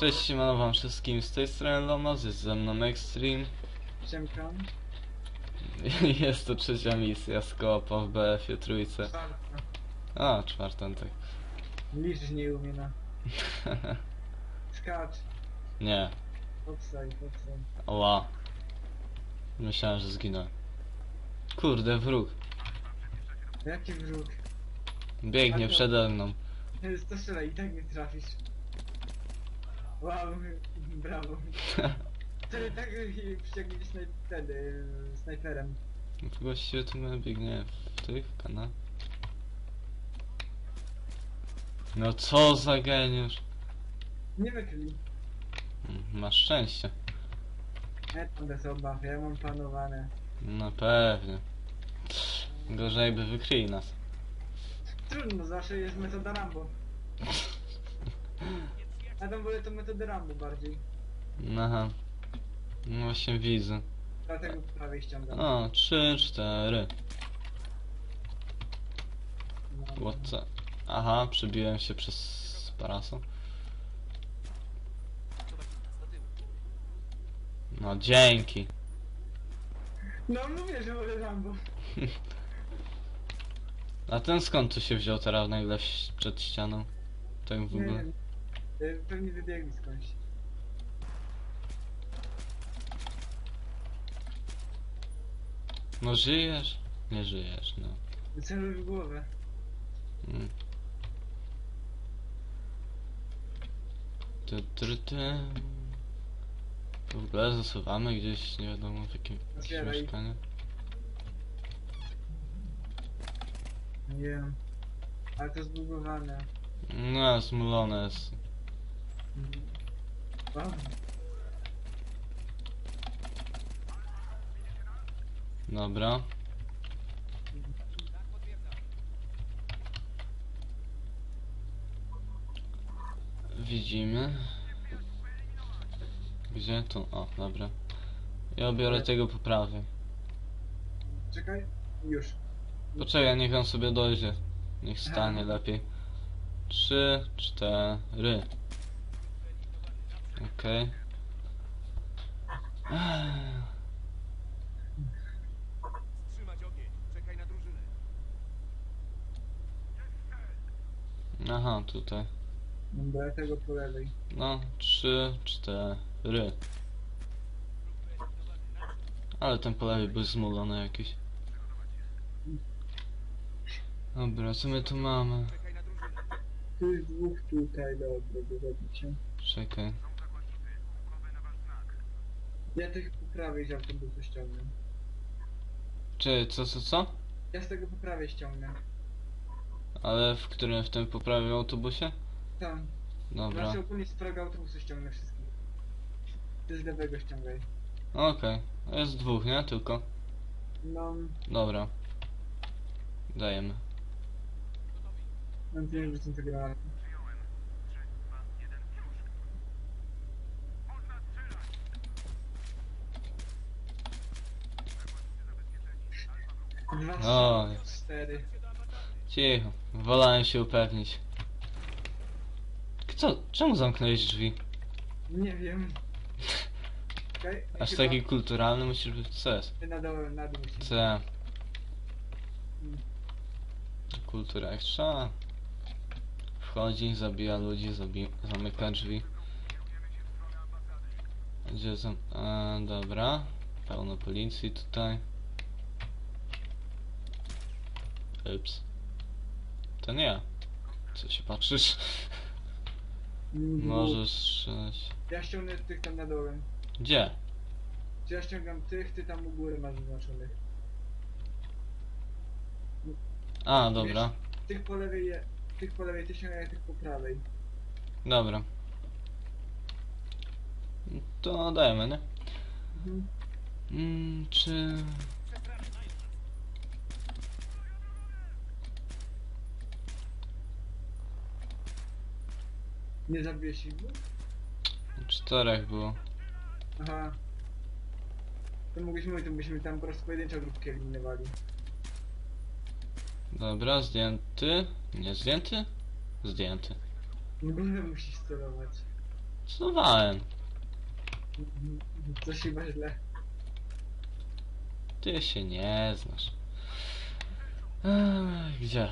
Cześć, siemano wam wszystkim, z tej strony Lomos, jest ze mną Extreme. Siemka. Jest to trzecia misja z koopa w BF-ie trójce. Czwarta. A, czwartą tak. Licz nie umie na. Skacz. Nie, Popsaj, popsaj. oła. Myślałem, że zginąłem. Kurde, wróg. Jaki wróg? Biegnie przede mną. To strzelaj i tak nie trafisz. Wow, brawo. Wtedy tak przyciągnięcie snaj wtedy y, snajperem. Właściwie to my biegnie w tych kanałach. No co za geniusz. Nie wykryli. Mm, Masz szczęście. Ja tam bez obaw, ja mam panowane. No pewnie. Gorzej by wykryli nas. Trudno, zawsze jest metoda Rambo. Ja tam wolę to metodę Rambo bardziej. Aha. No właśnie widzę. Dlatego po prawej ściągam. O, trzy, cztery. No. What the... Aha, przebiłem się przez parasol. No dzięki. No mówię, że wolę Rambo. A ten skąd tu się wziął teraz nagle przed ścianą? Tak w Nie ogóle. wiem. Y, Pewnie wybiegli skądś. No żyjesz? Nie żyjesz, no. Celuj w głowę. Mm. Ty, ty, ty. To w ogóle zasuwamy gdzieś, nie wiadomo w jakim jakieś Otwieraj. mieszkanie. Nie wiem. Ale to zbugowane. No, zmulone jest. Dobra. Widzimy. Gdzie tu? O, dobra. Ja biorę tego po prawej. czekaj. Już. Poczekaj, niech on sobie dojdzie. Niech stanie lepiej. Trzy, cztery. Okej. Wstrzymać ogień. Czekaj na drużynę. Aha, tutaj. Dobra, tego po lewej. No, trzy, cztery. Ale ten po lewej był zmulony jakiś. Dobra, co my tu mamy? Czekaj na drużynę. Tu jest dwóch tutaj, dobra, do zabicia. Czekaj. Ja tych po prawej z autobusu ściągnę. Czy, co, co, co? Ja z tego po prawej ściągnę. Ale w którym, w tym poprawnym autobusie? Tam. Dobra. Znaczy ogólnie z prawego autobusu ściągnę wszystkich. Ty z lewego ściągaj. Okej. Jest dwóch, nie? Tylko. No, Dobra. Dajemy. mam pieniądze rzucę te granaty. Dwa, O. trzy, cztery. Cicho. Wolałem się upewnić. Co? Czemu zamknąłeś drzwi? Nie wiem. Czekaj, Aż chyba taki kulturalny musisz być. Co jest? Na dole, na dół musisz. C. Kultura jak trzeba. Wchodzi, zabija ludzi, zabi zamyka drzwi. Gdzie zam... A, dobra. Pełno policji tutaj. Ups. To nie ja. Co się patrzysz? Mhm. Możesz strzelać. Ja ściągnę tych tam na dole. Gdzie? Ja ściągam tych, ty tam u góry masz zaznaczonych. A, dobra. Tych po lewej, je, tych po lewej ty ściągaj, tych po prawej. Dobra. To dajemy, nie? Mhm. Mm, czy... Nie zabijesz ich? Czterech było. Aha. To mogłeś mówić, to byśmy tam po prostu pojedynczą grupkę eliminowali. Dobra, zdjęty. Nie zdjęty? Zdjęty. Ogóle musisz sterować. Znowałem. Coś chyba źle. Ty się nie znasz. Ech, gdzie?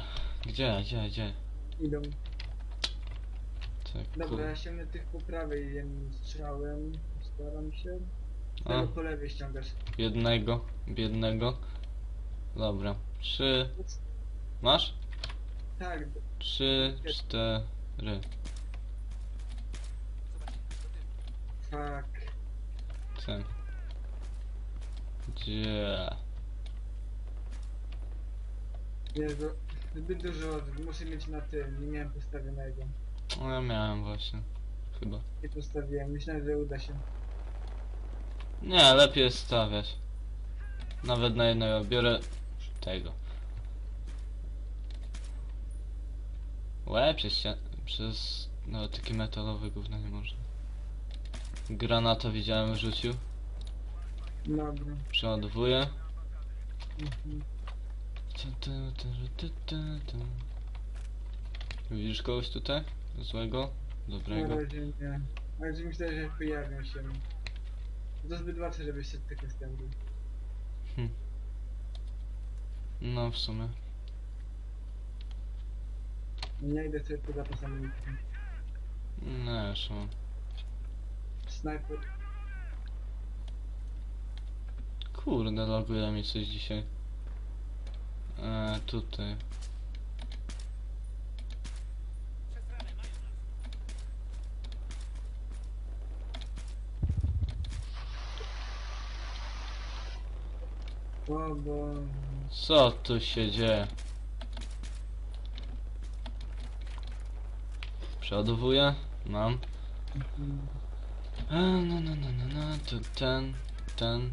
Gdzie, gdzie, gdzie? Idą. Tak, Dobra, ja ściągnę tych po prawej jednym strzałem. Staram się. A, tego po lewej ściągasz. jednego, biednego. Dobra. Trzy. Masz? Tak, Trzy, cztery. fuck. Ten. Gdzie? Bo zbyt dużo, muszę mieć na tym, nie miałem postawionego. No ja miałem właśnie. Chyba. Nie postawiłem, myślałem, że uda się. Nie, lepiej jest stawiać. Nawet na jednego. Biorę tego. Łe, przez ścian... Przez... No, taki metalowy gówno nie można. Granata widziałem rzucił. Dobra. Przeładowuję. Mhm. Tu, tu, tu, tu, tu, tu. Widzisz kogoś tutaj? Złego? Na Dobrego? razie nie. Ale myślę, że pojawią się. To zbyt łatwe, żeby się tych następnych. No w sumie. Nie idę sobie poza pasami. No już mam. Snajper. Kurde, loguje mi coś dzisiaj. Eee, tutaj. O, bo... Co tu się dzieje? Przeładowuję. Mam. Mhm. Eee, no, no, no, no, no, to ten, ten.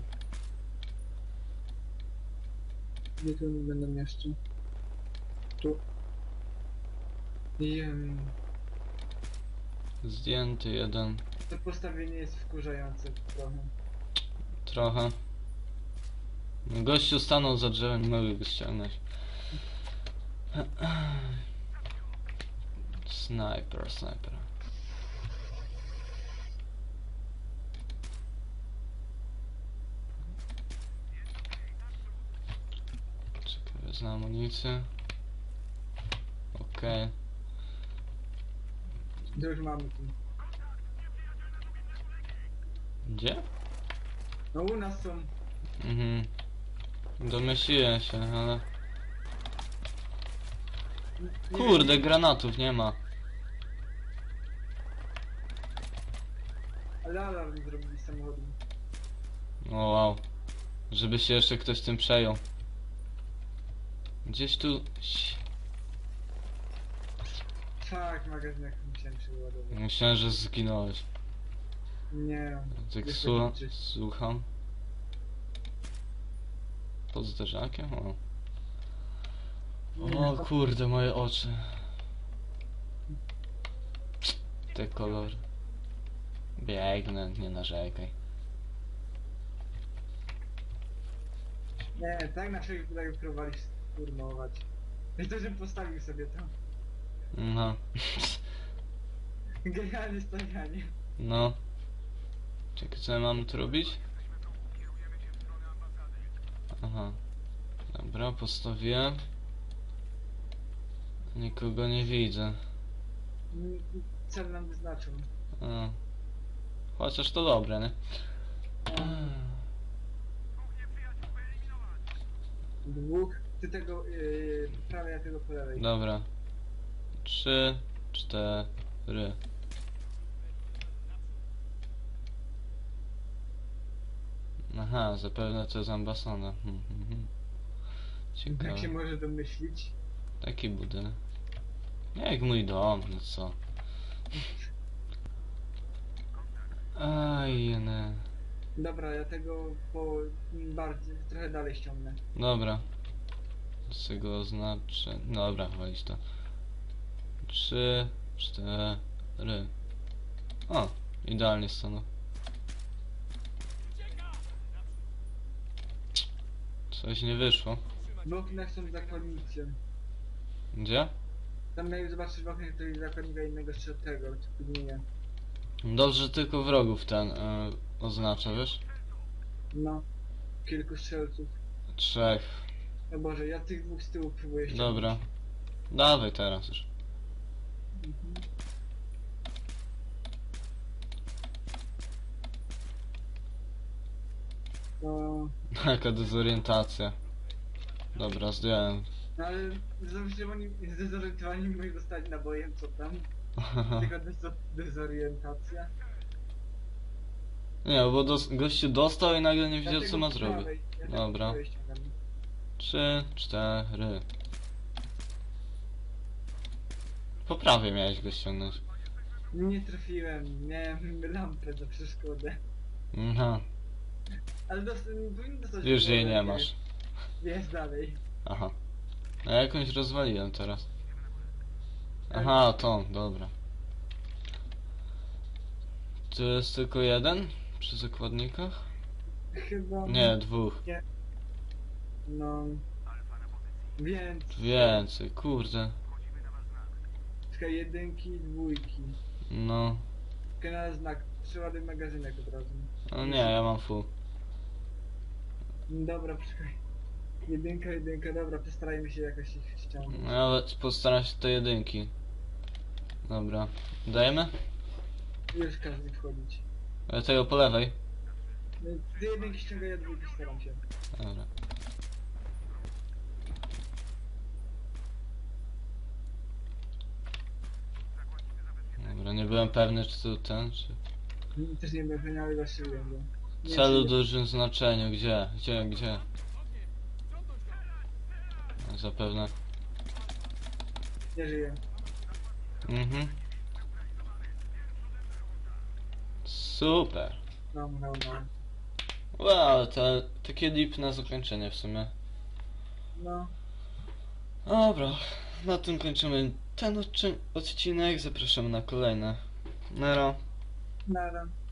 Gdzie tu nie będą jeszcze? Tu. Jem. Zdjęty jeden. To postawienie jest wkurzające trochę. Trochę. Gościu stanął za drzewem, nie mogę go ściągnąć. Snajper, snajper. Czekaj, wezmę amunicję. Okej. To już mamy tu. Gdzie? No u nas są. Mhm. Domyśliłem się, ale... Kurde, granatów nie ma. Ale alarm zrobili samochodem. O wow. Żeby się jeszcze ktoś tym przejął. Gdzieś tu... Tak, magazynek musiałem przeładować. Myślałem, że zginąłeś. Nie. Tak Jest słu- taki czyst. słucham. Pod zderzakiem? O. O kurde, moje oczy. Te kolory. Biegnę, nie narzekaj. Nie, tak na wszelki wypadek próbowali sturmować. I to, żebym postawił sobie to. No. Genialne stawianie. No. Czekaj, co ja mam tu robić? Aha. Dobra, postawiłem. Nikogo nie widzę. Cel nam wyznaczył. A. Chociaż to dobre, nie? Dwóch. Ty tego, yy, prawie ja tego po lewej. Dobra. Trzy, cztery. Aha, zapewne to jest ambasada. Hmm, hmm. Jak się Ciekawe. może domyślić? Taki budynek. Jak mój dom, no co? Aj, nie. Dobra, ja tego po bardziej, trochę dalej ściągnę. Dobra. Z tego oznaczę. Dobra, walić to. Trzy, cztery. O, idealnie stanął. Coś nie wyszło. W oknach są zakonnicy. Gdzie? Tam jak zobaczysz w oknie, to jest zakonnika innego z tego, typu nie. Dobrze, że tylko wrogów ten e, oznacza, wiesz? No. Kilku strzelców. Trzech. No Boże, ja tych dwóch z tyłu próbuję ściągnąć. Dobra. Dawaj teraz już. Mhm. No, Jaka dezorientacja. Dobra, zdjąłem. no ale zdezorientowani, zdezorientowani moi dostać nabojem, co tam? Tylko dezo- dezorientacja. Nie, bo dos gościu dostał i nagle nie wiedział co ma zrobić. Dobra. Trzy, cztery. Po prawej miałeś go ściągnąć. Nie trafiłem, miałem lampę za przeszkodę. Aha, Ale powinien dostać... już jej nie masz. Jest dalej. Aha. A ja jakąś rozwaliłem teraz. Aha, tą, dobra. Tu jest tylko jeden? Przy zakładnikach? Chyba... Nie, dwóch. No... Więc... Więcej, kurde. Czekaj, jedynki, dwójki. No. Czekaj na znak. Przeładuj magazynek od razu. No nie, ja mam full. Dobra, poczekaj. Jedynka, jedynka, dobra, postarajmy się jakoś ich ściągnąć. Nawet postaram się do jedynki. Dobra. Dajemy? Już każdy wchodzić. E, Tego po lewej. No, jedynki ściągaj, ja dwójki staram się. Dobra. Dobra, nie byłem pewny czy to ten, czy... Też nie będę ale zaszyłem go. Nie, Celu czy- dużym znaczeniu, gdzie? Gdzie, gdzie? Zapewne. Nie żyję. Mhm. Super. No, no, no. Wow, to takie lipne zakończenie w sumie. No, Dobra, na tym kończymy ten odcin- odcinek. Zapraszamy na kolejne. Nero. Да, да.